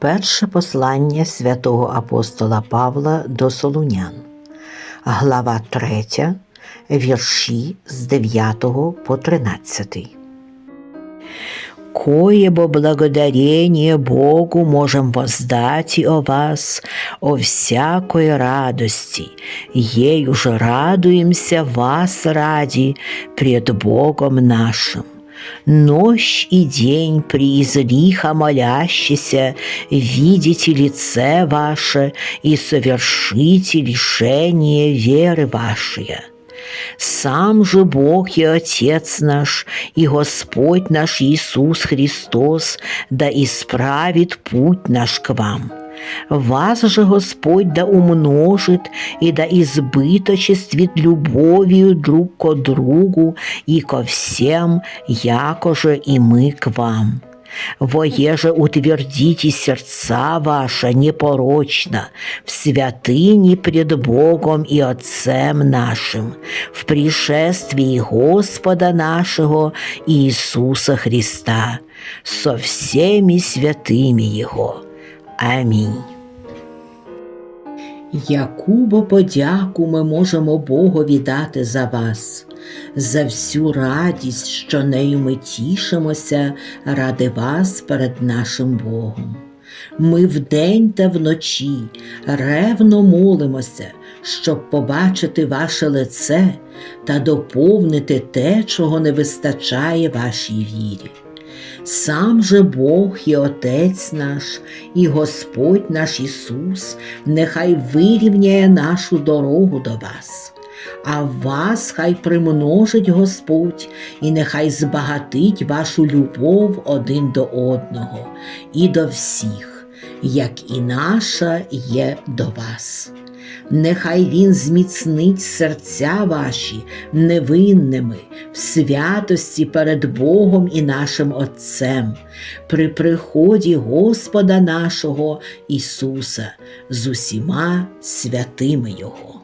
Перше послання святого апостола Павла до Солунян, глава 3, вірші з 9 по 13. Коебо благодарение Богу можем воздать о вас, о всякой радости, ею же радуемся вас ради пред Богом нашим. Ночь и день приизлихо молящийся, видите лице ваше и совершите лишение веры вашей. Сам же Бог и Отец наш, и Господь наш Иисус Христос, да исправит путь наш к вам. Вас же Господь да умножит и да избыточествит любовью друг ко другу и ко всем, якоже и мы к вам. Воеже утвердите сердца ваши непорочно в святыне пред Богом и Отцем нашим, в пришествии Господа нашего Иисуса Христа со всеми святыми Его. Амінь. Якубо подяку ми можемо Богові дати за вас, за всю радість, що нею ми тішимося ради вас перед нашим Богом. Ми вдень та вночі ревно молимося, щоб побачити ваше лице та доповнити те, чого не вистачає вашій вірі. Сам же Бог і Отець наш, і Господь наш Ісус, нехай вирівняє нашу дорогу до вас, а вас хай примножить Господь, і нехай збагатить вашу любов один до одного і до всіх, як і наша є до вас. Нехай Він зміцнить серця ваші невинними в святості перед Богом і нашим Отцем, при приході Господа нашого Ісуса з усіма святими Його.